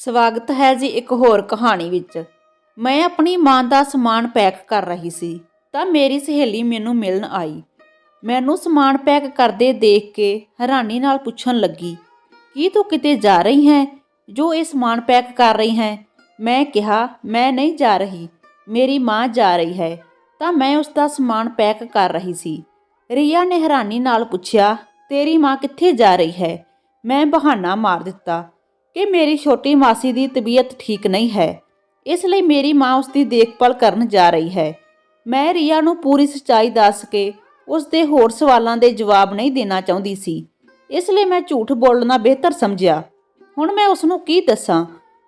ਸਵਾਗਤ ਹੈ ਜੀ ਇੱਕ ਹੋਰ ਕਹਾਣੀ ਵਿੱਚ। ਮੈਂ ਆਪਣੀ ਮਾਂ ਦਾ ਸਮਾਨ ਪੈਕ ਕਰ ਰਹੀ ਸੀ, ਤਾਂ ਮੇਰੀ ਸਹੇਲੀ ਮੈਨੂੰ ਮਿਲਣ ਆਈ। ਮੈਨੂੰ ਸਮਾਨ ਪੈਕ ਕਰਦੇ ਦੇਖ ਕੇ ਹੈਰਾਨੀ ਨਾਲ ਪੁੱਛਣ ਲੱਗੀ, ਕੀ ਤੂੰ ਕਿਤੇ ਜਾ ਰਹੀ ਹੈ? ਜੋ ਇਹ ਸਮਾਨ ਪੈਕ ਕਰ ਰਹੀ ਹੈ? ਮੈਂ ਕਿਹਾ, ਮੈਂ ਨਹੀਂ ਜਾ ਰਹੀ, ਮੇਰੀ ਮਾਂ ਜਾ ਰਹੀ ਹੈ। ਤਾਂ ਮੈਂ ਉਸ ਦਾ ਸਮਾਨ ਪੈਕ ਕਰ ਰਹੀ ਸੀ। ਰੀਆ ਨੇ ਹੈਰਾਨੀ ਨਾਲ ਪੁੱਛਿਆ, ਤੇਰੀ ਮਾਂ ਕਿੱਥੇ ਜਾ ਰਹੀ ਹੈ? ਮੈਂ ਬਹਾਨਾ ਮਾਰ ਦਿੱਤਾ। ਕਿ ਮੇਰੀ ਛੋਟੀ ਮਾਸੀ ਦੀ ਤਬੀਅਤ ਠੀਕ ਨਹੀਂ ਹੈ। ਇਸ ਲਈ ਮੇਰੀ ਮਾਂ ਉਸ ਦੀ ਦੇਖਭਾਲ ਕਰਨ ਜਾ ਰਹੀ ਹੈ। ਮੈਂ ਰੀਆ ਨੂੰ ਪੂਰੀ ਸੱਚਾਈ ਦੱਸ ਕੇ ਉਸ ਦੇ ਹੋਰ ਸਵਾਲਾਂ ਦੇ ਜਵਾਬ ਨਹੀਂ ਦੇਣਾ ਚਾਹੁੰਦੀ ਸੀ। ਇਸ ਲਈ ਮੈਂ ਝੂਠ ਬੋਲਣਾ ਬਿਹਤਰ ਸਮਝਿਆ। ਹੁਣ ਮੈਂ ਉਸ ਨੂੰ ਕੀ ਦੱਸਾਂ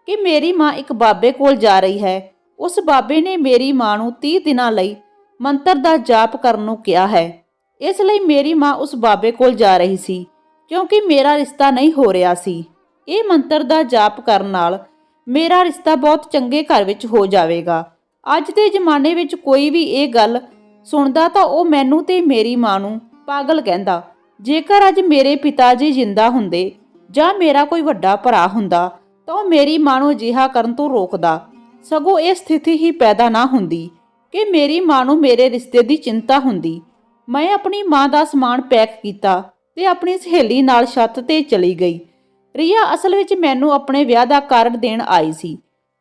ਕਿ ਮੇਰੀ ਮਾਂ ਇੱਕ ਬਾਬੇ ਕੋਲ ਜਾ ਰਹੀ ਹੈ। ਉਸ ਬਾਬੇ ਨੇ ਮੇਰੀ ਮਾਂ ਨੂੰ 30 ਦਿਨਾਂ ਲਈ ਮੰਤਰ ਦਾ ਜਾਪ ਕਰਨ ਨੂੰ ਕਿਹਾ ਹੈ। ਇਸ ਲਈ ਮੇਰੀ ਮਾਂ ਉਸ ਬਾਬੇ ਕੋਲ ਜਾ ਰਹੀ ਸੀ ਕਿਉਂਕਿ ਮੇਰਾ ਰਿਸ਼ਤਾ ਨਹੀਂ ਹੋ ਰਿਹਾ ਸੀ। ਇਹ ਮੰਤਰ ਦਾ ਜਾਪ ਕਰਨ ਨਾਲ ਮੇਰਾ ਰਿਸ਼ਤਾ ਬਹੁਤ ਚੰਗੇ ਘਰ ਵਿੱਚ ਹੋ ਜਾਵੇਗਾ। ਅੱਜ ਦੇ ਜ਼ਮਾਨੇ ਵਿੱਚ ਕੋਈ ਵੀ ਇਹ ਗੱਲ ਸੁਣਦਾ ਤਾਂ ਉਹ ਮੈਨੂੰ ਤੇ ਮੇਰੀ ਮਾਂ ਨੂੰ ਪਾਗਲ ਕਹਿੰਦਾ। ਜੇਕਰ ਅੱਜ ਮੇਰੇ ਪਿਤਾ ਜੀ ਜਿੰਦਾ ਹੁੰਦੇ ਜਾਂ ਮੇਰਾ ਕੋਈ ਵੱਡਾ ਭਰਾ ਹੁੰਦਾ ਤਾਂ ਉਹ ਮੇਰੀ ਮਾਂ ਨੂੰ ਅਜਿਹਾ ਕਰਨ ਤੋਂ ਰੋਕਦਾ। ਸਗੋਂ ਇਹ ਸਥਿਤੀ ਹੀ ਪੈਦਾ ਨਾ ਹੁੰਦੀ ਕਿ ਮੇਰੀ ਮਾਂ ਨੂੰ ਮੇਰੇ ਰਿਸ਼ਤੇ ਦੀ ਚਿੰਤਾ ਹੁੰਦੀ। ਮੈਂ ਆਪਣੀ ਮਾਂ ਦਾ ਸਮਾਨ ਪੈਕ ਕੀਤਾ ਤੇ ਆਪਣੀ ਸਹੇਲੀ ਨਾਲ ਛੱਤ ਤੇ ਚਲੀ ਗਈ। ਰੀਆ ਅਸਲ ਵਿੱਚ ਮੈਨੂੰ ਆਪਣੇ ਵਿਆਹ ਦਾ ਕਾਰਡ ਦੇਣ ਆਈ ਸੀ,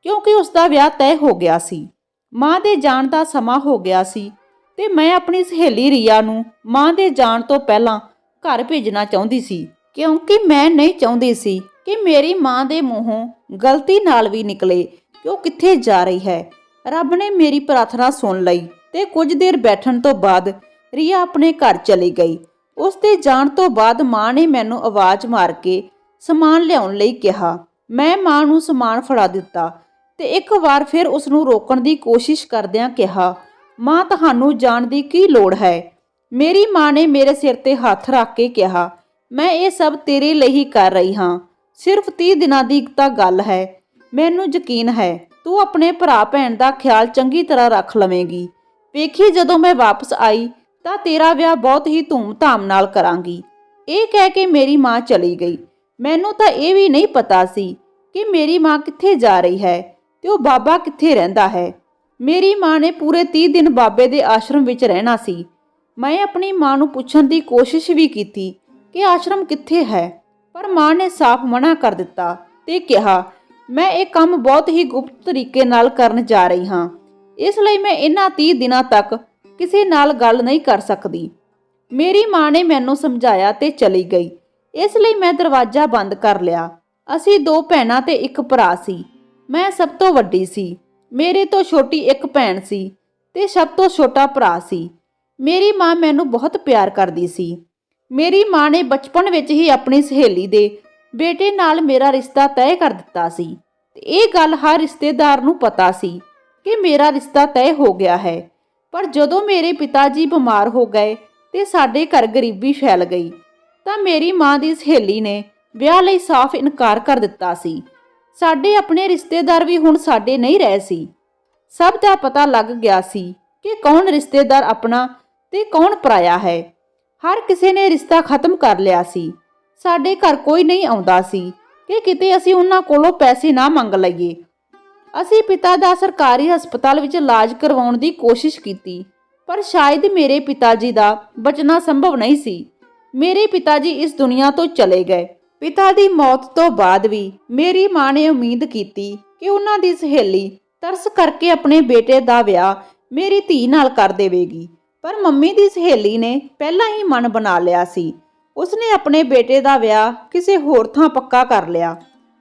ਕਿਉਂਕਿ ਉਸ ਦਾ ਵਿਆਹ ਤੈਅ ਹੋ ਗਿਆ ਸੀ। ਮਾਂ ਦੇ ਜਾਣ ਦਾ ਸਮਾਂ ਹੋ ਗਿਆ ਸੀ ਤੇ ਮੈਂ ਆਪਣੀ ਸਹੇਲੀ ਰੀਆ ਨੂੰ ਮਾਂ ਦੇ ਜਾਣ ਤੋਂ ਪਹਿਲਾਂ ਘਰ ਭੇਜਣਾ ਚਾਹੁੰਦੀ ਸੀ, ਕਿਉਂਕਿ ਮੈਂ ਨਹੀਂ ਚਾਹੁੰਦੀ ਸੀ ਕਿ ਮੇਰੀ ਮਾਂ ਦੇ ਮੂੰਹੋਂ ਗਲਤੀ ਨਾਲ ਵੀ ਨਿਕਲੇ ਕਿ ਉਹ ਕਿੱਥੇ ਜਾ ਰਹੀ ਹੈ। ਰੱਬ ਨੇ ਮੇਰੀ ਪ੍ਰਾਰਥਨਾ ਸੁਣ ਲਈ ਤੇ ਕੁਝ ਦੇਰ ਬੈਠਣ ਤੋਂ ਬਾਅਦ ਰੀਆ ਆਪਣੇ ਘਰ ਚਲੀ ਗਈ। ਉਸ ਦੇ ਜਾਣ ਤੋਂ ਬਾਅਦ ਮਾਂ ਨੇ ਮੈਨੂੰ ਆਵਾਜ਼ ਮਾਰ ਕੇ ਸਮਾਨ ਲਿਆਉਣ ਲਈ ਕਿਹਾ। ਮੈਂ ਮਾਂ ਨੂੰ ਸਮਾਨ ਫੜਾ ਦਿੱਤਾ ਤੇ ਇੱਕ ਵਾਰ ਫਿਰ ਉਸ ਨੂੰ ਰੋਕਣ ਦੀ ਕੋਸ਼ਿਸ਼ ਕਰਦਿਆਂ ਕਿਹਾ, ਮਾਂ, ਤੁਹਾਨੂੰ ਜਾਣ ਦੀ ਕੀ ਲੋੜ ਹੈ? ਮੇਰੀ ਮਾਂ ਨੇ ਮੇਰੇ ਸਿਰ ਤੇ ਹੱਥ ਰੱਖ ਕੇ ਕਿਹਾ, ਮੈਂ ਇਹ ਸਭ ਤੇਰੇ ਲਈ ਹੀ ਕਰ ਰਹੀ ਹਾਂ। ਸਿਰਫ 30 ਦਿਨਾਂ ਦੀ ਤਾਂ ਗੱਲ ਹੈ। ਮੈਨੂੰ ਯਕੀਨ ਹੈ, ਤੂੰ ਆਪਣੇ ਭਰਾ ਭੈਣ ਦਾ ਖਿਆਲ ਚੰਗੀ ਤਰ੍ਹਾਂ ਰੱਖ ਲਵੇਂਗੀ। ਵੇਖੀ ਜਦੋਂ ਮੈਂ ਵਾਪਸ ਆਈ, ਤਾਂ ਤੇਰਾ ਵਿਆਹ ਬਹੁਤ ਹੀ ਧੂਮ-ਧਾਮ ਨਾਲ ਕਰਾਂਗੀ। ਇਹ ਕਹਿ ਕੇ ਮੇਰੀ ਮਾਂ ਚਲੀ ਗਈ। ਮੈਨੂੰ ਤਾਂ ਇਹ ਵੀ ਨਹੀਂ ਪਤਾ ਸੀ ਕਿ ਮੇਰੀ ਮਾਂ ਕਿੱਥੇ ਜਾ ਰਹੀ ਹੈ ਤੇ ਉਹ ਬਾਬਾ ਕਿੱਥੇ ਰਹਿੰਦਾ ਹੈ। ਮੇਰੀ ਮਾਂ ਨੇ ਪੂਰੇ 30 ਦਿਨ ਬਾਬੇ ਦੇ ਆਸ਼ਰਮ ਵਿੱਚ ਰਹਿਣਾ ਸੀ। ਮੈਂ ਆਪਣੀ ਮਾਂ ਨੂੰ ਪੁੱਛਣ ਦੀ ਕੋਸ਼ਿਸ਼ ਵੀ ਕੀਤੀ ਕਿ ਆਸ਼ਰਮ ਕਿੱਥੇ ਹੈ, ਪਰ ਮਾਂ ਨੇ ਸਾਫ਼ ਮਨਾ ਕਰ ਦਿੱਤਾ ਤੇ ਕਿਹਾ, ਮੈਂ ਇਹ ਕੰਮ ਬਹੁਤ ਹੀ ਗੁਪਤ ਤਰੀਕੇ ਨਾਲ ਕਰਨ ਜਾ ਰਹੀ ਹਾਂ। ਇਸ ਲਈ ਮੈਂ ਇਹਨਾਂ 30 ਦਿਨਾਂ ਤੱਕ ਕਿਸੇ ਨਾਲ ਗੱਲ ਨਹੀਂ ਕਰ ਸਕਦੀ। ਮੇਰੀ ਮਾਂ ਨੇ ਮੈਨੂੰ ਸਮਝਾਇਆ ਤੇ ਚਲੀ ਗਈ। ਇਸ ਲਈ ਮੈਂ ਦਰਵਾਜ਼ਾ ਬੰਦ ਕਰ ਲਿਆ। ਅਸੀਂ ਦੋ ਭੈਣਾਂ ਤੇ ਇੱਕ ਭਰਾ ਸੀ। ਮੈਂ ਸਭ ਤੋਂ ਵੱਡੀ ਸੀ। ਮੇਰੇ ਤੋਂ ਛੋਟੀ ਇੱਕ ਭੈਣ ਸੀ ਤੇ ਸਭ ਤੋਂ ਛੋਟਾ ਭਰਾ ਸੀ। ਮੇਰੀ ਮਾਂ ਮੈਨੂੰ ਬਹੁਤ ਪਿਆਰ ਕਰਦੀ ਸੀ। ਮੇਰੀ ਮਾਂ ਨੇ ਬਚਪਨ ਵਿੱਚ ਹੀ ਆਪਣੀ ਸਹੇਲੀ ਦੇ ਬੇਟੇ ਨਾਲ ਮੇਰਾ ਰਿਸ਼ਤਾ ਤੈਅ ਕਰ ਦਿੱਤਾ ਸੀ। ਤੇ ਇਹ ਗੱਲ ਹਰ ਰਿਸ਼ਤੇਦਾਰ ਨੂੰ ਪਤਾ ਸੀ ਕਿ ਮੇਰਾ ਰਿਸ਼ਤਾ ਤੈਅ ਹੋ ਗਿਆ ਹੈ। ਪਰ ਜਦੋਂ ਮੇਰੇ ਪਿਤਾ ਜੀ ਬਿਮਾਰ ਹੋ ਗਏ ਤੇ ਸਾਡੇ ਘਰ ਗਰੀਬੀ ਫੈਲ ਗਈ ਤਾਂ ਮੇਰੀ ਮਾਂ ਦੀ ਸਹੇਲੀ ਨੇ ਵਿਆਹ ਲਈ ਸਾਫ਼ ਇਨਕਾਰ ਕਰ ਦਿੱਤਾ ਸੀ। ਸਾਡੇ ਆਪਣੇ ਰਿਸ਼ਤੇਦਾਰ ਵੀ ਹੁਣ ਸਾਡੇ ਨਹੀਂ ਰਹੇ ਸੀ। ਸਭ ਦਾ ਪਤਾ ਲੱਗ ਗਿਆ ਸੀ ਕਿ ਕੌਣ ਰਿਸ਼ਤੇਦਾਰ ਆਪਣਾ ਤੇ ਕੌਣ ਪਰਾਇਆ ਹੈ। ਹਰ ਕਿਸੇ ਨੇ ਰਿਸ਼ਤਾ ਖਤਮ ਕਰ ਲਿਆ ਸੀ। ਸਾਡੇ ਘਰ ਕੋਈ ਨਹੀਂ ਆਉਂਦਾ ਸੀ ਕਿ ਕਿਤੇ ਅਸੀਂ ਉਹਨਾਂ ਕੋਲੋਂ ਪੈਸੇ ਨਾ ਮੰਗ ਲਈਏ। ਅਸੀਂ ਪਿਤਾ ਦਾ ਸਰਕਾਰੀ ਹਸਪਤਾਲ ਵਿੱਚ ਇਲਾਜ ਕਰਵਾਉਣ ਦੀ ਕੋਸ਼ਿਸ਼ ਕੀਤੀ, ਪਰ ਸ਼ਾਇਦ ਮੇਰੇ ਪਿਤਾ ਜੀ ਦਾ ਬਚਣਾ ਸੰਭਵ ਨਹੀਂ ਸੀ। ਮੇਰੇ ਪਿਤਾ ਜੀ ਇਸ ਦੁਨੀਆ ਤੋਂ ਚਲੇ ਗਏ। ਪਿਤਾ ਦੀ ਮੌਤ ਤੋਂ ਬਾਅਦ ਵੀ ਮੇਰੀ ਮਾਂ ਨੇ ਉਮੀਦ ਕੀਤੀ ਕਿ ਉਹਨਾਂ ਦੀ ਸਹੇਲੀ ਤਰਸ ਕਰਕੇ ਆਪਣੇ ਬੇਟੇ ਦਾ ਵਿਆਹ ਮੇਰੀ ਧੀ ਨਾਲ ਕਰ ਦੇਵੇਗੀ। ਪਰ ਮੰਮੀ ਦੀ ਸਹੇਲੀ ਨੇ ਪਹਿਲਾਂ ਹੀ ਮਨ ਬਣਾ ਲਿਆ ਸੀ। ਉਸਨੇ ਆਪਣੇ ਬੇਟੇ ਦਾ ਵਿਆਹ ਕਿਸੇ ਹੋਰ ਥਾਂ ਪੱਕਾ ਕਰ ਲਿਆ।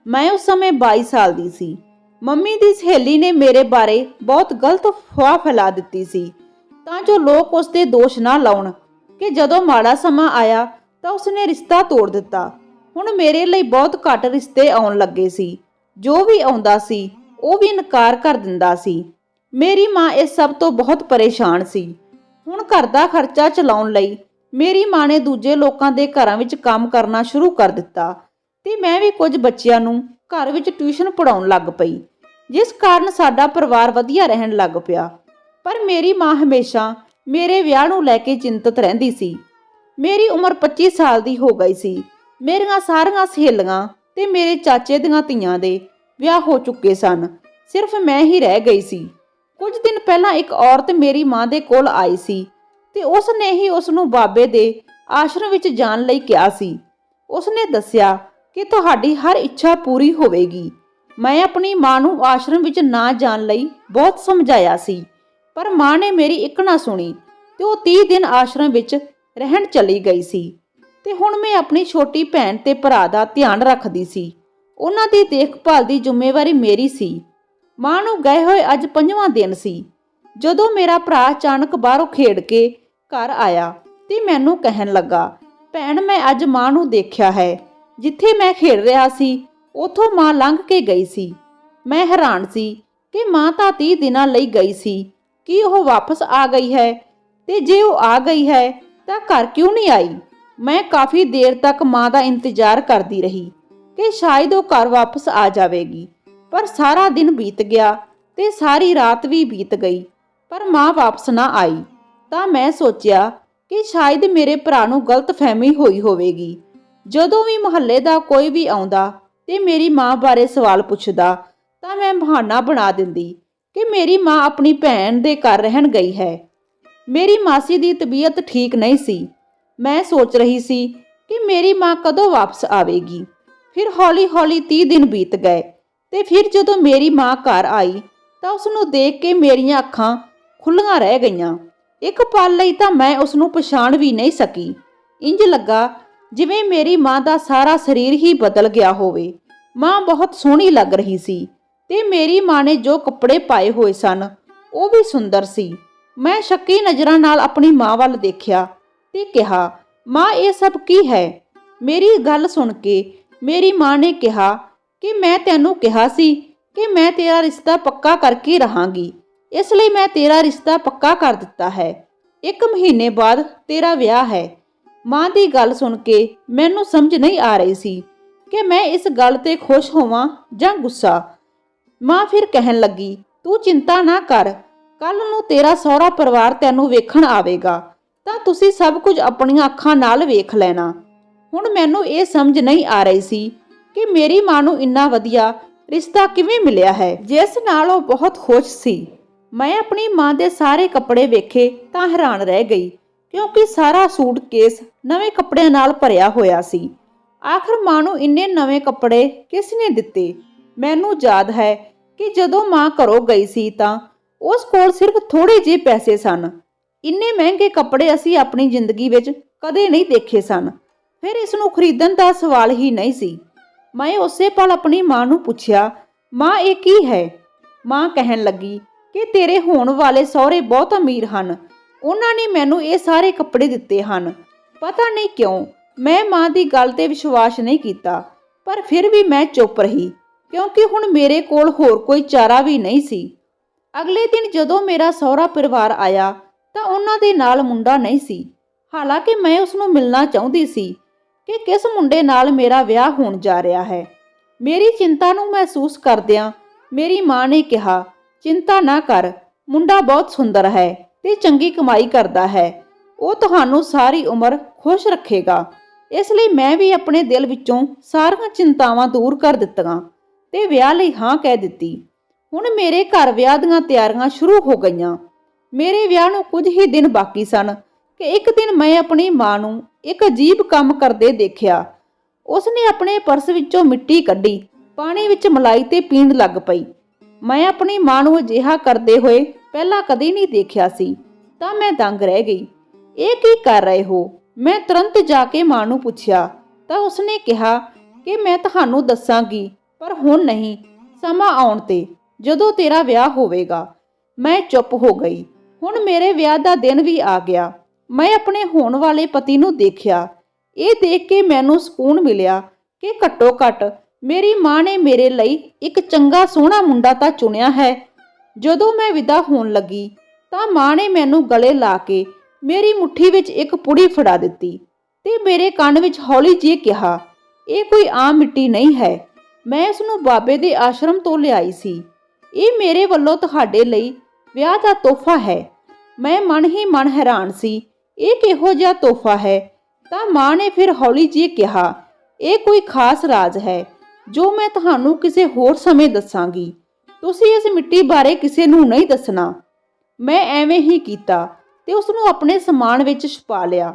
ਮੈਂ ਉਸ ਸਮੇਂ 22 ਸਾਲ ਦੀ ਸੀ। ਮੰਮੀ ਦੀ ਸਹੇਲੀ ਨੇ ਮੇਰੇ ਬਾਰੇ ਬਹੁਤ ਗਲਤ ਅਫਵਾਹ ਫੈਲਾ ਦਿੱਤੀ ਸੀ। ਤਾਂ ਜੋ ਲੋਕ ਉਸ ਤੇ ਦੋਸ਼ ਨਾ ਲਾਉਣ। ਕਿ ਜਦੋਂ ਮਾੜਾ ਸਮਾਂ ਆਇਆ ਤਾਂ ਉਸਨੇ ਰਿਸ਼ਤਾ ਤੋੜ ਦਿੱਤਾ। ਹੁਣ ਮੇਰੇ ਲਈ ਬਹੁਤ ਘੱਟ ਰਿਸ਼ਤੇ ਆਉਣ ਲੱਗੇ ਸੀ। ਜੋ ਵੀ ਆਉਂਦਾ ਸੀ, ਉਹ ਵੀ ਇਨਕਾਰ ਕਰ ਦਿੰਦਾ ਸੀ। ਮੇਰੀ ਮਾਂ ਇਸ ਸਭ ਤੋਂ ਬਹੁਤ ਪਰੇਸ਼ਾਨ ਸੀ। ਹੁਣ ਘਰ ਦਾ ਖਰਚਾ ਚਲਾਉਣ ਲਈ ਮੇਰੀ ਮਾਂ ਨੇ ਦੂਜੇ ਲੋਕਾਂ ਦੇ ਘਰਾਂ ਵਿੱਚ ਕੰਮ ਕਰਨਾ ਸ਼ੁਰੂ ਕਰ ਦਿੱਤਾ ਤੇ ਮੈਂ ਵੀ ਕੁਝ ਬੱਚਿਆਂ ਨੂੰ ਘਰ ਵਿੱਚ ਟਿਊਸ਼ਨ ਪੜਾਉਣ ਲੱਗ ਪਈ, ਜਿਸ ਕਾਰਨ ਸਾਡਾ ਪਰਿਵਾਰ ਵਧੀਆ ਰਹਿਣ ਲੱਗ ਪਿਆ। ਪਰ ਮੇਰੀ ਮਾਂ ਹਮੇਸ਼ਾ ਮੇਰੇ ਵਿਆਹ ਨੂੰ ਲੈ ਕੇ ਚਿੰਤਤ ਰਹਿੰਦੀ ਸੀ। ਮੇਰੀ ਉਮਰ 25 ਸਾਲ ਦੀ ਹੋ ਗਈ ਸੀ। ਮੇਰੀਆਂ ਸਾਰੀਆਂ ਸਹੇਲੀਆਂ ਤੇ ਮੇਰੇ ਚਾਚੇ ਦੀਆਂ ਧੀਆਂ ਦੇ ਵਿਆਹ ਹੋ ਚੁੱਕੇ ਸਨ। ਸਿਰਫ ਮੈਂ ਹੀ ਰਹਿ ਗਈ ਸੀ। ਕੁਝ ਦਿਨ ਪਹਿਲਾਂ ਇੱਕ ਔਰਤ ਮੇਰੀ ਮਾਂ ਦੇ ਕੋਲ ਆਈ ਸੀ ਤੇ ਉਸ ਨੇ ਹੀ ਉਸ ਨੂੰ ਬਾਬੇ ਦੇ ਆਸ਼ਰਮ ਵਿੱਚ ਜਾਣ ਲਈ ਕਿਹਾ ਸੀ। ਉਸ ਨੇ ਦੱਸਿਆ ਕਿ ਤੁਹਾਡੀ ਹਰ ਇੱਛਾ ਪੂਰੀ ਹੋਵੇਗੀ। ਮੈਂ ਆਪਣੀ ਮਾਂ ਨੂੰ ਆਸ਼ਰਮ ਵਿੱਚ ਨਾ ਜਾਣ ਲਈ ਬਹੁਤ ਸਮਝਾਇਆ ਸੀ। ਪਰ ਮਾਂ ਨੇ ਮੇਰੀ ਇੱਕ ਨਾ ਸੁਣੀ ਤੇ ਉਹ 30 ਦਿਨ ਆਸ਼ਰਮ ਵਿੱਚ ਰਹਿਣ ਚਲੀ ਗਈ ਸੀ। ਤੇ ਹੁਣ ਮੈਂ ਆਪਣੀ ਛੋਟੀ ਭੈਣ ਤੇ ਭਰਾ ਦਾ ਧਿਆਨ ਰੱਖਦੀ ਸੀ। ਉਹਨਾਂ ਦੀ ਦੇਖਭਾਲ ਦੀ ਜ਼ਿੰਮੇਵਾਰੀ ਮੇਰੀ ਸੀ। ਮਾਂ ਨੂੰ ਗਏ ਹੋਏ ਅੱਜ ਪੰਜਵਾਂ ਦਿਨ ਸੀ। ਜਦੋਂ ਮੇਰਾ ਭਰਾ ਅਚਾਨਕ ਬਾਹਰੋਂ ਖੇਡ ਕੇ ਘਰ ਆਇਆ ਤੇ ਮੈਨੂੰ ਕਹਿਣ ਲੱਗਾ, ਭੈਣ, ਮੈਂ ਅੱਜ ਮਾਂ ਨੂੰ ਦੇਖਿਆ ਹੈ। ਜਿੱਥੇ ਮੈਂ ਖੇਡ ਰਿਹਾ ਸੀ, ਉਥੋਂ ਮਾਂ ਲੰਘ ਕੇ ਗਈ ਸੀ। ਮੈਂ ਹੈਰਾਨ ਸੀ ਕਿ ਮਾਂ ਤਾਂ 30 ਦਿਨਾਂ ਲਈ ਗਈ ਸੀ। ਕੀ ਉਹ ਵਾਪਸ ਆ ਗਈ ਹੈ? ਤੇ ਜੇ ਉਹ ਆ ਗਈ ਹੈ, ਤਾਂ ਘਰ ਕਿਉਂ ਨਹੀਂ ਆਈ? ਮੈਂ ਕਾਫੀ ਦੇਰ ਤੱਕ ਮਾਂ ਦਾ ਇੰਤਜ਼ਾਰ ਕਰਦੀ ਰਹੀ ਕਿ ਸ਼ਾਇਦ ਉਹ ਘਰ ਵਾਪਸ ਆ ਜਾਵੇਗੀ। ਪਰ ਸਾਰਾ ਦਿਨ ਬੀਤ ਗਿਆ ਤੇ ਸਾਰੀ ਰਾਤ ਵੀ ਬੀਤ ਗਈ, ਪਰ ਮਾਂ ਵਾਪਸ ਨਾ ਆਈ। ਤਾਂ ਮੈਂ ਸੋਚਿਆ ਕਿ ਸ਼ਾਇਦ ਮੇਰੇ ਭਰਾ ਨੂੰ ਗਲਤਫਹਿਮੀ ਹੋਈ ਹੋਵੇਗੀ। ਜਦੋਂ ਵੀ ਮੁਹੱਲੇ ਦਾ ਕੋਈ ਵੀ ਆਉਂਦਾ ਤੇ ਮੇਰੀ ਮਾਂ ਬਾਰੇ ਸਵਾਲ ਪੁੱਛਦਾ, ਤਾਂ ਮੈਂ ਬਹਾਨਾ ਬਣਾ ਦਿੰਦੀ ਕਿ ਮੇਰੀ ਮਾਂ ਆਪਣੀ ਭੈਣ ਦੇ ਘਰ ਰਹਿਣ ਗਈ ਹੈ। ਮੇਰੀ ਮਾਸੀ ਦੀ ਤਬੀਅਤ ਠੀਕ ਨਹੀਂ ਸੀ। ਮੈਂ ਸੋਚ ਰਹੀ ਸੀ ਕਿ ਮੇਰੀ ਮਾਂ ਕਦੋਂ ਵਾਪਸ ਆਵੇਗੀ। ਫਿਰ ਹੌਲੀ-ਹੌਲੀ 30 ਦਿਨ ਬੀਤ ਗਏ ਤੇ ਫਿਰ ਜਦੋਂ ਮੇਰੀ ਮਾਂ ਘਰ ਆਈ ਤਾਂ ਉਸ ਨੂੰ ਦੇਖ ਕੇ ਮੇਰੀਆਂ ਅੱਖਾਂ ਖੁੱਲੀਆਂ ਰਹਿ ਗਈਆਂ। ਇੱਕ ਪਲ ਲਈ ਤਾਂ ਮੈਂ ਉਸ ਨੂੰ ਪਛਾਣ ਵੀ ਨਹੀਂ ਸਕੀ। ਇੰਜ ਲੱਗਾ ਜਿਵੇਂ ਮੇਰੀ ਮਾਂ ਦਾ ਸਾਰਾ ਸਰੀਰ ਹੀ ਬਦਲ ਗਿਆ ਹੋਵੇ। ਮਾਂ ਬਹੁਤ ਸੋਹਣੀ ਲੱਗ ਰਹੀ ਸੀ। ਤੇ ਮੇਰੀ ਮਾਂ ਨੇ ਜੋ ਕੱਪੜੇ ਪਾਏ ਹੋਏ ਸਨ, ਉਹ ਵੀ ਸੁੰਦਰ ਸੀ। ਮੈਂ ਸ਼ੱਕੀ ਨਜ਼ਰਾਂ ਨਾਲ ਆਪਣੀ ਮਾਂ ਵੱਲ ਦੇਖਿਆ ਤੇ ਕਿਹਾ, ਮਾਂ, ਇਹ ਸਭ ਕੀ ਹੈ? ਮੇਰੀ ਗੱਲ ਸੁਣ ਕੇ ਮੇਰੀ ਮਾਂ ਨੇ ਕਿਹਾ ਕਿ ਮੈਂ ਤੈਨੂੰ ਕਿਹਾ ਸੀ ਕਿ ਮੈਂ ਤੇਰਾ ਰਿਸ਼ਤਾ ਪੱਕਾ ਕਰਕੇ ਰਹਾਂਗੀ। ਇਸ ਲਈ ਮੈਂ ਤੇਰਾ ਰਿਸ਼ਤਾ ਪੱਕਾ ਕਰ ਦਿੱਤਾ ਹੈ। ਇੱਕ ਮਹੀਨੇ ਬਾਅਦ ਤੇਰਾ ਵਿਆਹ ਹੈ। ਮਾਂ ਦੀ ਗੱਲ ਸੁਣ ਕੇ ਮੈਨੂੰ ਸਮਝ ਨਹੀਂ ਆ ਰਹੀ ਸੀ ਕਿ ਮੈਂ ਇਸ ਗੱਲ ਤੇ ਖੁਸ਼ ਹੋਵਾਂ ਜਾਂ ਗੁੱਸਾ। ਮਾਂ ਫਿਰ ਕਹਿਣ ਲੱਗੀ, ਤੂੰ ਚਿੰਤਾ ਨਾ ਕਰ, ਕੱਲ ਨੂੰ ਤੇਰਾ ਸਹੁਰਾ ਪਰਿਵਾਰ ਤੈਨੂੰ ਵੇਖਣ ਆਵੇਗਾ, ਤਾਂ ਤੁਸੀਂ ਸਭ ਕੁਝ ਆਪਣੀਆਂ ਅੱਖਾਂ ਨਾਲ ਵੇਖ ਲੈਣਾ। ਹੁਣ ਮੈਨੂੰ ਇਹ ਸਮਝ ਨਹੀਂ ਆ ਰਹੀ ਸੀ ਕਿ ਮੇਰੀ ਮਾਂ ਨੂੰ ਇੰਨਾ ਵਧੀਆ ਰਿਸ਼ਤਾ ਕਿਵੇਂ ਮਿਲਿਆ ਹੈ। ਜਿਸ ਨਾਲ ਉਹ ਬਹੁਤ ਖੁਸ਼ ਸੀ। ਮੈਂ ਆਪਣੀ ਮਾਂ ਦੇ ਸਾਰੇ ਕੱਪੜੇ ਵੇਖੇ ਤਾਂ ਹੈਰਾਨ ਰਹਿ ਗਈ, ਕਿਉਂਕਿ ਸਾਰਾ ਸੂਟਕੇਸ ਨਵੇਂ ਕੱਪੜਿਆਂ ਨਾਲ ਭਰਿਆ ਹੋਇਆ ਸੀ। ਆਖਰ ਮਾਂ ਨੂੰ ਇੰਨੇ ਨਵੇਂ ਕੱਪੜੇ ਕਿਸ ਨੇ ਦਿੱਤੇ? ਮੈਨੂੰ ਯਾਦ ਹੈ ਕਿ ਜਦੋਂ ਮਾਂ ਘਰੋਂ ਗਈ ਸੀ ਤਾਂ ਉਸ ਕੋਲ ਸਿਰਫ ਥੋੜੇ ਜਿਹੇ ਪੈਸੇ ਸਨ। ਇੰਨੇ ਮਹਿੰਗੇ ਕੱਪੜੇ ਅਸੀਂ ਆਪਣੀ ਜ਼ਿੰਦਗੀ ਵਿੱਚ ਕਦੇ ਨਹੀਂ ਦੇਖੇ ਸਨ। ਫਿਰ ਇਸ ਨੂੰ ਖਰੀਦਣ ਦਾ ਸਵਾਲ ਹੀ ਨਹੀਂ ਸੀ। ਮੈਂ ਉਸੇ ਪਲ ਆਪਣੀ ਮਾਂ ਨੂੰ ਪੁੱਛਿਆ, ਮਾਂ, ਇਹ ਕੀ ਹੈ? ਮਾਂ ਕਹਿਣ ਲੱਗੀ ਕਿ ਤੇਰੇ ਹੋਣ ਵਾਲੇ ਸਹੁਰੇ ਬਹੁਤ ਅਮੀਰ ਹਨ। ਉਹਨਾਂ ਨੇ ਮੈਨੂੰ ਇਹ ਸਾਰੇ ਕੱਪੜੇ ਦਿੱਤੇ ਹਨ। ਪਤਾ ਨਹੀਂ ਕਿਉਂ ਮੈਂ ਮਾਂ ਦੀ ਗੱਲ ਤੇ ਵਿਸ਼ਵਾਸ ਨਹੀਂ ਕੀਤਾ, ਪਰ ਫਿਰ ਵੀ ਮੈਂ ਚੁੱਪ ਰਹੀ। ਕਿਉਂਕਿ ਹੁਣ ਮੇਰੇ ਕੋਲ ਹੋਰ ਕੋਈ ਚਾਰਾ ਵੀ ਨਹੀਂ ਸੀ। ਅਗਲੇ ਦਿਨ ਜਦੋਂ ਮੇਰਾ ਸਹੁਰਾ ਪਰਿਵਾਰ ਆਇਆ, ਤਾਂ ਉਹਨਾਂ ਦੇ ਨਾਲ ਮੁੰਡਾ ਨਹੀਂ ਸੀ। ਹਾਲਾਂਕਿ ਮੈਂ ਉਸ ਨੂੰ ਮਿਲਣਾ ਚਾਹੁੰਦੀ ਸੀ ਕਿ ਕਿਸ ਮੁੰਡੇ ਨਾਲ ਮੇਰਾ ਵਿਆਹ ਹੋਣ ਜਾ ਰਿਹਾ ਹੈ। ਮੇਰੀ ਚਿੰਤਾ ਨੂੰ ਮਹਿਸੂਸ ਕਰਦਿਆਂ ਮੇਰੀ ਮਾਂ ਨੇ ਕਿਹਾ, ਚਿੰਤਾ ਨਾ ਕਰ, ਮੁੰਡਾ ਬਹੁਤ ਸੁੰਦਰ ਹੈ ਤੇ ਚੰਗੀ ਕਮਾਈ ਕਰਦਾ ਹੈ। ਉਹ ਤੁਹਾਨੂੰ ਸਾਰੀ ਉਮਰ ਖੁਸ਼ ਰੱਖੇਗਾ। ਇਸ ਲਈ ਮੈਂ ਵੀ ਆਪਣੇ ਦਿਲ ਵਿੱਚੋਂ ਸਾਰੀਆਂ ਚਿੰਤਾਵਾਂ ਦੂਰ ਕਰ ਦਿੱਤੀਆਂ। ਤੇ ਵਿਆਹ ਲਈ ਹਾਂ ਕਹਿ ਦਿੱਤੀ। ਹੁਣ ਮੇਰੇ ਘਰ ਵਿਆਹ ਦੀਆਂ ਤਿਆਰੀਆਂ ਸ਼ੁਰੂ ਹੋ ਗਈਆਂ। ਮੇਰੇ ਵਿਆਹ ਨੂੰ ਕੁਝ ਹੀ ਦਿਨ ਬਾਕੀ ਸਨ ਕਿ ਇੱਕ ਦਿਨ ਮੈਂ ਆਪਣੀ ਮਾਂ ਨੂੰ ਇੱਕ ਅਜੀਬ ਕੰਮ ਕਰਦੇ ਦੇਖਿਆ। ਉਸ ਆਪਣੇ ਪਰਸ ਵਿੱਚੋਂ ਮਿੱਟੀ ਕੱਢੀ, ਪਾਣੀ ਵਿੱਚ ਮਲਾਈ ਤੇ ਪੀਣ ਲੱਗ ਪਈ। ਮੈਂ ਆਪਣੀ ਮਾਂ ਨੂੰ ਅਜਿਹਾ ਕਰਦੇ ਹੋਏ ਪਹਿਲਾਂ ਕਦੇ ਨਹੀਂ ਦੇਖਿਆ ਸੀ, ਤਾਂ ਮੈਂ ਦੰਗ ਰਹਿ ਗਈ। ਇਹ ਕੀ ਕਰ ਰਹੇ ਹੋ? ਮੈਂ ਤੁਰੰਤ ਜਾ ਕੇ ਮਾਂ ਨੂੰ ਪੁੱਛਿਆ, ਤਾਂ ਉਸਨੇ ਕਿਹਾ ਕਿ ਮੈਂ ਤੁਹਾਨੂੰ ਦੱਸਾਂਗੀ ਪਰ ਹੁਣ ਨਹੀਂ, ਸਮਾਂ ਆਉਣ ਤੇ, ਜਦੋਂ ਤੇਰਾ ਵਿਆਹ ਹੋਵੇਗਾ, ਮੈਂ ਚੁੱਪ ਹੋ ਗਈ। ਹੁਣ ਮੇਰੇ ਵਿਆਹ ਦਾ ਦਿਨ ਵੀ ਆ ਗਿਆ। ਮੈਂ ਆਪਣੇ ਹੋਣ ਵਾਲੇ ਪਤੀ ਨੂੰ ਦੇਖਿਆ। ਇਹ ਦੇਖ ਕੇ ਮੈਨੂੰ ਸਕੂਨ ਮਿਲਿਆ ਕਿ ਘੱਟੋ ਘੱਟ ਮੇਰੀ ਮਾਂ ਨੇ ਮੇਰੇ ਲਈ ਇੱਕ ਚੰਗਾ ਸੋਹਣਾ ਮੁੰਡਾ ਤਾਂ ਚੁਣਿਆ ਹੈ। ਜਦੋਂ ਮੈਂ ਵਿਦਾ ਹੋਣ ਲੱਗੀ, ਤਾਂ ਮਾਂ ਨੇ ਮੈਨੂੰ ਗਲੇ ਲਾ ਕੇ ਮੇਰੀ ਮੁੱਠੀ ਵਿੱਚ ਇੱਕ ਪੁੜੀ ਫੜਾ ਦਿੱਤੀ ਤੇ ਮੇਰੇ ਕੰਨ ਵਿੱਚ ਹੌਲੀ ਜਿਹੀ ਕਿਹਾ, ਇਹ ਕੋਈ ਆਮ ਮਿੱਟੀ ਨਹੀਂ ਹੈ। ਮੈਂ ਇਸ ਨੂੰ ਬਾਬੇ ਦੇ ਆਸ਼ਰਮ ਤੋਂ ਲਿਆਈ ਸੀ। ਇਹ ਮੇਰੇ ਵੱਲੋਂ ਤੁਹਾਡੇ ਲਈ ਵਿਆਹ ਦਾ ਤੋਹਫਾ ਹੈ। ਮੈਂ ਮਨ ਹੀ ਮਨ ਹੈਰਾਨ ਸੀ। ਇਹ ਕਿਹੋ ਜਿਹਾ ਤੋਹਫਾ ਹੈ? ਤਾਂ ਮਾਂ ਨੇ ਫਿਰ ਹੌਲੀ ਜੀ ਕਿਹਾ, ਇਹ ਕੋਈ ਖਾਸ ਰਾਜ ਹੈ, ਜੋ ਮੈਂ ਤੁਹਾਨੂੰ ਕਿਸੇ ਹੋਰ ਸਮੇਂ ਦੱਸਾਂਗੀ। ਤੁਸੀਂ ਇਸ ਮਿੱਟੀ ਬਾਰੇ ਕਿਸੇ ਨੂੰ ਨਹੀਂ ਦੱਸਣਾ। ਮੈਂ ਐਵੇਂ ਹੀ ਕੀਤਾ ਤੇ ਉਸ ਨੂੰ ਆਪਣੇ ਸਮਾਨ ਵਿੱਚ ਛੁਪਾ ਲਿਆ।